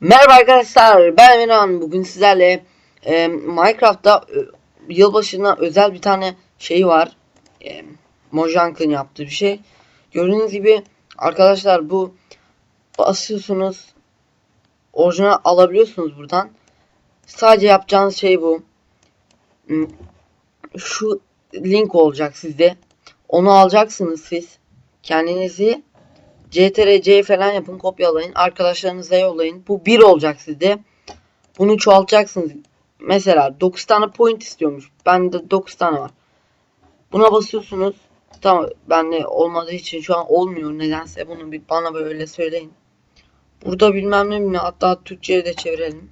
Merhaba arkadaşlar ben Emirhan. Bugün sizlerle e, Minecraft'ta e, yılbaşına özel bir tane şey var. E, Mojank'ın yaptığı bir şey. Gördüğünüz gibi arkadaşlar bu basıyorsunuz orijinal alabiliyorsunuz buradan. Sadece yapacağınız şey bu. Hmm, şu link olacak sizde. Onu alacaksınız siz. Kendinizi CTRC falan yapın kopyalayın. Arkadaşlarınıza yollayın. Bu bir olacak sizde. Bunu çoğaltacaksınız. Mesela 9 tane point istiyormuş. Bende 9 tane var. Buna basıyorsunuz tamam bende olmadığı için şu an olmuyor nedense bunu bir bana böyle söyleyin burada bilmem ne mi hatta Türkçe'ye de çevirelim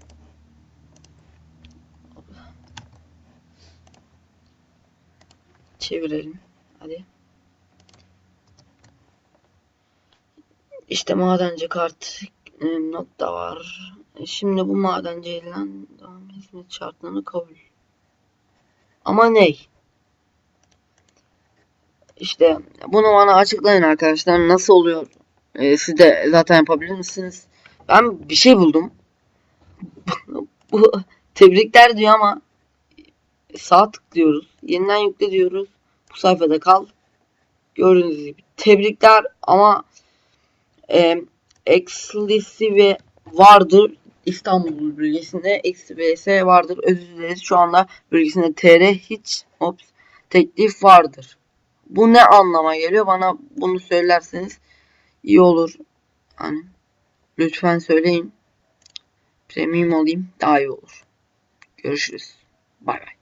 çevirelim hadi İşte madenci kart e, nokta var. E, Şimdi bu madenci elinden devam hizmet şartlarını kabul. Ama ney? İşte bunu bana açıklayın arkadaşlar. Nasıl oluyor? E, siz de zaten yapabilir misiniz? Ben bir şey buldum. bu tebrikler diyor ama sağ tıklıyoruz. Yeniden yükle diyoruz. Bu sayfada kal. Gördüğünüz gibi tebrikler ama e, Exclusive vardır. İstanbul bölgesinde XBS vardır. Özür dileriz. Şu anda bölgesinde TR hiç ops, teklif vardır. Bu ne anlama geliyor? Bana bunu söylerseniz iyi olur. Hani lütfen söyleyin. Premium olayım daha iyi olur. Görüşürüz. Bay bay.